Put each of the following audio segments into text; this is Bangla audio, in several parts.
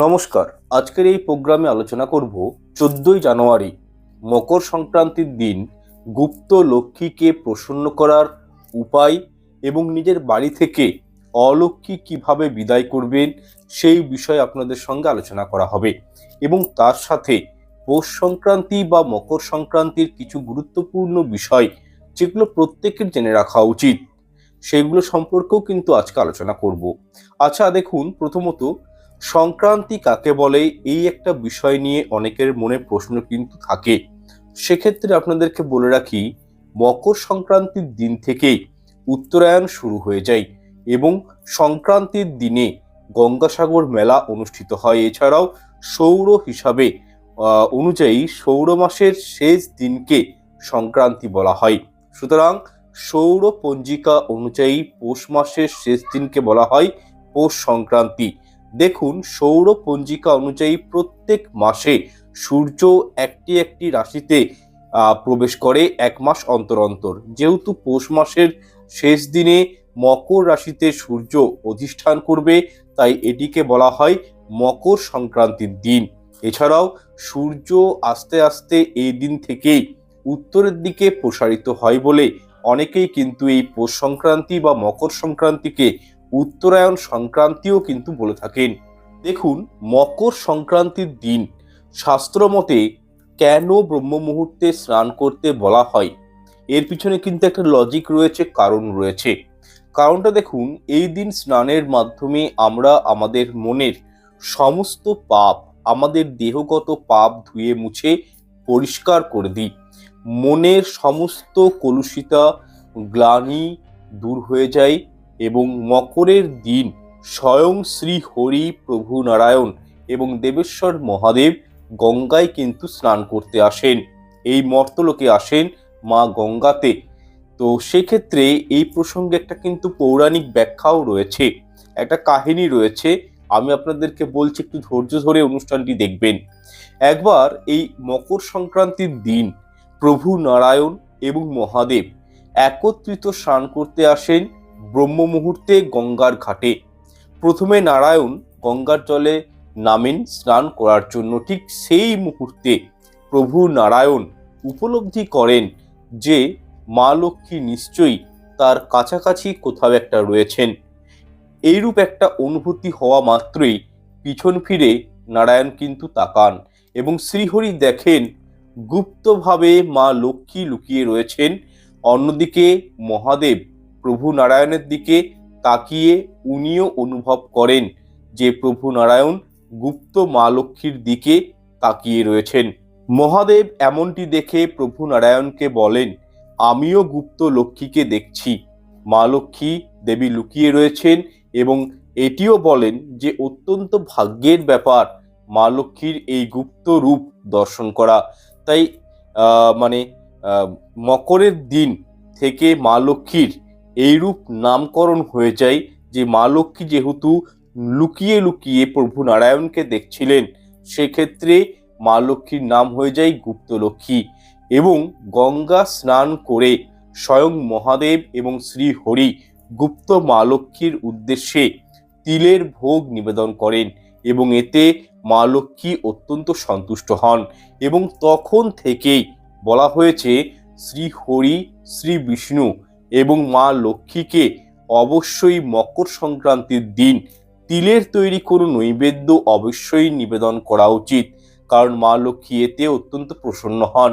নমস্কার। আজকের এই প্রোগ্রামে আলোচনা করব চোদ্দই জানুয়ারি, মকর সংক্রান্তির দিন, গুপ্ত লক্ষ্মীকে প্রসন্ন করার উপায় এবং নিজের বাড়ি থেকে অলক্ষ্মী কীভাবে বিদায় করবেন সেই বিষয়ে আপনাদের সঙ্গে আলোচনা করা হবে এবং তার সাথে পৌষ সংক্রান্তি বা মকর সংক্রান্তির কিছু গুরুত্বপূর্ণ বিষয় যেগুলো প্রত্যেকের জেনে রাখা উচিত, সেগুলো সম্পর্কেও কিন্তু আজকে আলোচনা করব। আচ্ছা দেখুন, প্রথমত সংক্রান্তি কাকে বলে, এই একটা বিষয় নিয়ে অনেকের মনে প্রশ্ন কিন্তু থাকে। সেক্ষেত্রে আপনাদেরকে বলে রাখি, মকর সংক্রান্তির দিন থেকেই উত্তরায়ণ শুরু হয়ে যায় এবং সংক্রান্তির দিনে গঙ্গাসাগর মেলা অনুষ্ঠিত হয়। এছাড়াও সৌর হিসাবে অনুযায়ী সৌর মাসের শেষ দিনকে সংক্রান্তি বলা হয়। সুতরাং সৌর পঞ্জিকা অনুযায়ী পৌষ মাসের শেষ দিনকে বলা হয় পৌষ সংক্রান্তি। দেখুন, সৌর পঞ্জিকা অনুযায়ী প্রত্যেক মাসে সূর্য একটি একটি রাশিতে প্রবেশ করে এক মাস অন্তর অন্তর। যেহেতু পৌষ মাসের শেষ দিনে মকর রাশিতে সূর্য অধিষ্ঠান করবে, তাই এটিকে বলা হয় মকর সংক্রান্তির দিন। এছাড়াও সূর্য আস্তে আস্তে এই দিন থেকেই উত্তরের দিকে প্রসারিত হয় বলে অনেকেই কিন্তু এই পৌষ সংক্রান্তি বা মকর সংক্রান্তিকে উত্তরায়ণ সংক্রান্তিও কিন্তু বলে থাকেন। দেখুন, মকর সংক্রান্তির দিন। শাস্ত্রমতে কেন ব্রহ্ম মুহূর্তে স্নান করতে বলা হয়? এর পিছনে কিন্তু একটা লজিক রয়েছে, কারণ রয়েছে। কারণটা দেখুন, এই দিন স্নানের মাধ্যমে আমরা আমাদের মনের সমস্ত পাপ, আমাদের দেহগত পাপ ধুয়ে মুছে পরিষ্কার করে দিই। মনের সমস্ত কলুষিতা, গ্লানি দূর হয়ে যায়। এবং মকরের দিন স্বয়ং শ্রী হরি প্রভু নারায়ণ এবং দেবেশ্বর মহাদেব গঙ্গায় কিন্তু স্নান করতে আসেন। এই মর্তলোকে আসেন মা গঙ্গাতে। তো সেক্ষেত্রে এই প্রসঙ্গে একটা কিন্তু পৌরাণিক ব্যাখ্যাও রয়েছে, একটা কাহিনী রয়েছে। আমি আপনাদেরকে বলছি, একটু ধৈর্য ধরে অনুষ্ঠানটি দেখবেন। একবার এই মকর সংক্রান্তির দিন প্রভু নারায়ণ এবং মহাদেব একত্রিত স্নান করতে আসেন। ব্রহ্ম মুহূর্তে গঙ্গার ঘাটে। প্রথমে নারায়ণ গঙ্গার জলে নামেন, স্নান করার জন্য। ঠিক সেই মুহূর্তে প্রভু নারায়ণ উপলব্ধি করেন যে মা লক্ষ্মী নিশ্চয়ই তার কাছাকাছি কোথাও একটা রয়েছেন। এইরূপ একটা অনুভূতি হওয়া মাত্রই পিছন ফিরে নারায়ণ কিন্তু তাকান এবং শ্রীহরি দেখেন গুপ্তভাবে মা লক্ষ্মী লুকিয়ে রয়েছেন। অন্যদিকে মহাদেব প্রভু নারায়ণের দিকে তাকিয়ে উনিও অনুভব করেন যে প্রভু নারায়ণ গুপ্ত মা লক্ষ্মীর দিকে তাকিয়ে রয়েছেন। মহাদেব এমনটি দেখে প্রভু নারায়ণকে বলেন, আমিও গুপ্ত লক্ষ্মীকে দেখছি। মা লক্ষ্মী দেবী লুকিয়ে রয়েছেন এবং এটিও বলেন যে অত্যন্ত ভাগ্যের ব্যাপার মা লক্ষ্মীর এই গুপ্ত রূপ দর্শন করা। তাই মানে মকরের দিন থেকে মা লক্ষ্মীর এইরূপ নামকরণ হয়ে যায় যে মা লক্ষ্মী যেহেতু লুকিয়ে লুকিয়ে প্রভু নারায়ণকে দেখছিলেন, সেক্ষেত্রে মা লক্ষ্মীর নাম হয়ে যায় গুপ্ত লক্ষ্মী এবং গঙ্গা স্নান করে স্বয়ং মহাদেব এবং শ্রী হরি গুপ্ত মা লক্ষ্মীর উদ্দেশ্যে তিলের ভোগ নিবেদন করেন এবং এতে মা লক্ষ্মী অত্যন্ত সন্তুষ্ট হন এবং তখন থেকেই বলা হয়েছে, শ্রী হরি, শ্রী বিষ্ণু এবং মা লক্ষ্মীকে অবশ্যই মকর সংক্রান্তির দিন তিলের তৈরি কোনো নৈবেদ্য অবশ্যই নিবেদন করা উচিত। কারণ মা লক্ষ্মী এতে অত্যন্ত প্রসন্ন হন।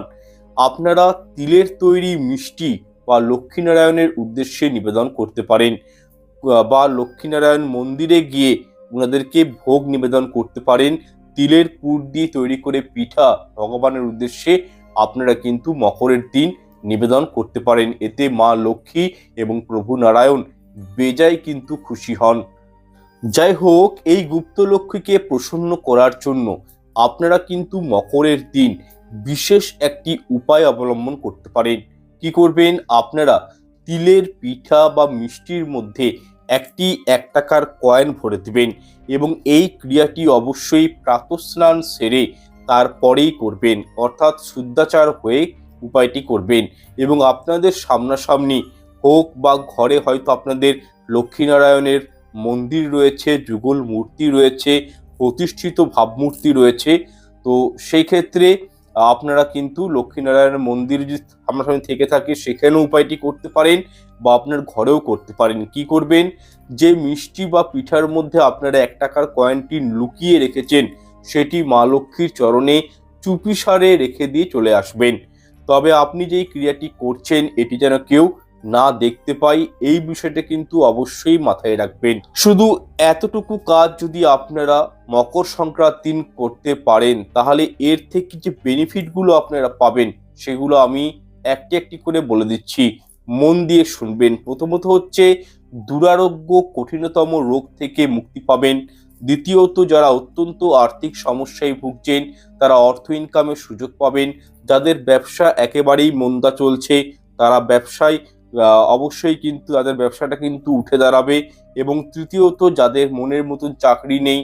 আপনারা তিলের তৈরি মিষ্টি বা লক্ষ্মীনারায়ণের উদ্দেশ্যে নিবেদন করতে পারেন। বা লক্ষ্মীনারায়ণ মন্দিরে গিয়ে ওনাদেরকে ভোগ নিবেদন করতে পারেন। তিলের পুর দিয়ে তৈরি করে পিঠা ভগবানের উদ্দেশ্যে আপনারা কিন্তু মকরের দিন নিবেদন করতে পারেন। এতে মা লক্ষ্মী এবং প্রভু নারায়ণ বেজায় কিন্তু খুশি হন। যাই হোক, এই গুপ্ত লক্ষ্মীকে প্রসন্ন করার জন্য আপনারা কিন্তু মকরের দিন বিশেষ একটি উপায় অবলম্বন করতে পারেন। কি করবেন? আপনারা তিলের পিঠা বা মিষ্টির মধ্যে একটি এক টাকার কয়েন ভরে দেবেন এবং এই ক্রিয়াটি অবশ্যই প্রাতঃস্নান সেরে তারপরেই করবেন। অর্থাৎ শুদ্ধাচার হয়ে উপায়টি করবেন। এবং আপনাদের সামনাসামনি হোক বা ঘরে হয়তো আপনাদের লক্ষ্মীনারায়ণের মন্দির রয়েছে, যুগল মূর্তি রয়েছে, প্রতিষ্ঠিত ভাবমূর্তি রয়েছে, তো সেই ক্ষেত্রে আপনারা কিন্তু লক্ষ্মীনারায়ণের মন্দির যদি সামনাসামনি থেকে থাকে, সেখানেও উপায়টি করতে পারেন বা আপনার ঘরেও করতে পারেন। কি করবেন? যে মিষ্টি বা পিঠার মধ্যে আপনারা এক টাকার কয়েনটি লুকিয়ে রেখেছেন, সেটি মা লক্ষ্মীর চরণে চুপিসারে রেখে দিয়ে চলে আসবেন। তবে আপনি যেই ক্রিয়াটি করছেন, এটি যেন কেউ না দেখতে পাই এই বিষয়টা কিন্তু অবশ্যই মাথায় রাখবেন। শুধু এতটুকু কাজ যদি আপনারা মকর সংক্রান্তি করতে পারেন, তাহলে এর থেকে যে বেনিফিটগুলো আপনারা পাবেন, সেগুলো আমি একটি একটি করে বলে দিচ্ছি। মন দিয়ে শুনবেন। প্রথমত হচ্ছে, দুরারোগ্য কঠিনতম রোগ থেকে মুক্তি পাবেন। দ্বিতীয়ত, যারা অত্যন্ত আর্থিক সমস্যায় ভুগছেন, তারা অর্থ ইনকামের সুযোগ পাবেন। যাদের ব্যবসা একেবারেই মন্দা চলছে, তারা ব্যবসায় অবশ্যই কিন্তু তাদের ব্যবসাটা কিন্তু উঠে দাঁড়াবে। এবং তৃতীয়ত, যাদের মনের মতন চাকরি নেই,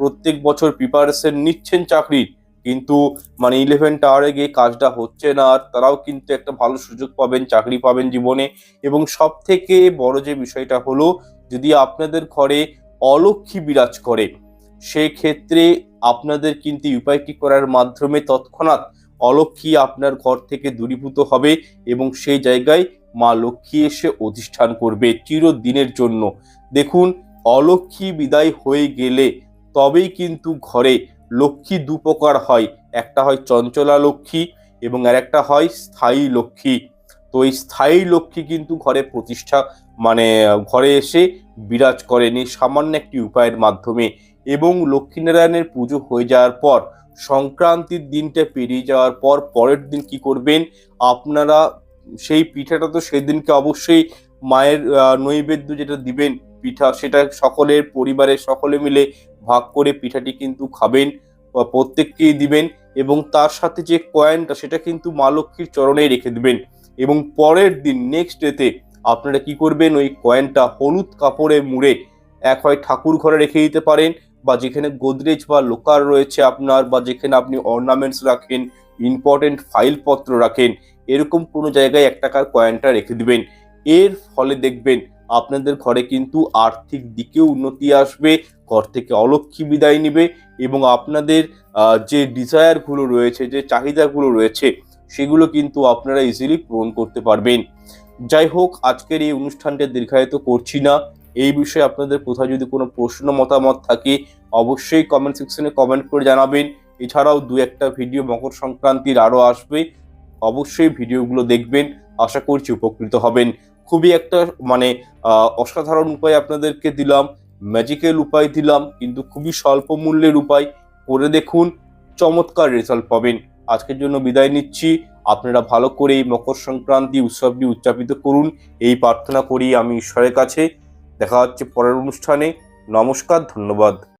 প্রত্যেক বছর প্রিপারেশন নিচ্ছেন চাকরির, কিন্তু মানে ইলেভেন টাওয়ারে গিয়ে কাজটা হচ্ছে না, আর তারাও কিন্তু একটা ভালো সুযোগ পাবেন, চাকরি পাবেন জীবনে। এবং সব থেকে বড় যে বিষয়টা হলো, যদি আপনাদের ঘরে অলক্ষী বিরাজ করে। সেক্ষেত্রে আপনাদের কিন্তু উপায়টি করার মাধ্যমে তৎক্ষণাৎ অলক্ষী আপনার ঘর থেকে দূরীভূত হবে এবং সেই জায়গায় মা লক্ষ্মী এসে অধিষ্ঠান করবে চিরদিনের জন্য। দেখুন, অলক্ষী বিদায় হয়ে গেলে তবেই কিন্তু ঘরে লক্ষ্মী দু প্রকার হয়। একটা হয় চঞ্চলা লক্ষ্মী এবং আর একটা হয় স্থায়ী লক্ষ্মী। তো এই স্থায়ী লক্ষ্মী কিন্তু ঘরে প্রতিষ্ঠা মানে ঘরে এসে বিরাজ করেন। সামান্য একটি উপায়ের মাধ্যমে এবং লক্ষ্মীনারায়ণের পুজো হয়ে যাওয়ার পর, সংক্রান্তির দিনটা পেরিয়ে যাওয়ার পর পরের দিন কি করবেন? আপনারা সেই পিঠাটা তো সেদিনকে অবশ্যই মায়ের নৈবেদ্য যেটা দিবেন পিঠা, সেটা সকলের পরিবারের সকলে মিলে ভাগ করে পিঠাটি কিন্তু খাবেন প্রত্যেককেই দিবেন এবং তার সাথে যে কয়েনটা সেটা কিন্তু মা লক্ষ্মীর চরণে রেখে দিবেন। এবং পরের দিন নেক্সট ডেতে আপনারা কি করবেন? ওই কয়েনটা হলুদ কাপড়ে মুড়ে এক হয় ঠাকুর ঘরে রেখে দিতে পারেন বা যেখানে গোদরেজ বা লোকার রয়েছে আপনার বা যেখানে আপনি অর্নামেন্টস রাখেন ইম্পর্টেন্ট ফাইলপত্র রাখেন, এরকম কোনো জায়গায় এক টাকার কয়েনটা রেখে দিবেন। এর ফলে দেখবেন আপনাদের ঘরে কিন্তু আর্থিক দিকেও উন্নতি আসবে, ঘর থেকে অলক্ষী বিদায় নিবে এবং আপনাদের যে ডিজায়ারগুলো রয়েছে, যে চাহিদাগুলো রয়েছে, সেগুলো কিন্তু আপনারা ইজিলি পূরণ করতে পারবেন। যাই হোক, আজকের এই অনুষ্ঠানটা দীর্ঘায়িত করছি না। এই বিষয়ে আপনাদের কোথাও যদি কোনো প্রশ্ন, মতামত থাকে, অবশ্যই কমেন্ট সেকশনে কমেন্ট করে জানাবেন। এছাড়াও দু একটা ভিডিও মকর সংক্রান্তির আরও আসবে। অবশ্যই ভিডিওগুলো দেখবেন। আশা করছি উপকৃত হবেন। খুবই একটা মানে অসাধারণ উপায় আপনাদেরকে দিলাম। ম্যাজিক্যাল উপায় দিলাম, কিন্তু খুবই স্বল্প মূল্যের উপায়। করে দেখুন, চমৎকার রেজাল্ট পাবেন। আজকের জন্য বিদায় নিচ্ছি। আপনারা ভালো করে এই মকর সংক্রান্তি উৎসবটি উদযাপিত করুন। এই প্রার্থনা করি আমি ঈশ্বরের কাছে। দেখা হচ্ছে পরের অনুষ্ঠানে। নমস্কার, ধন্যবাদ।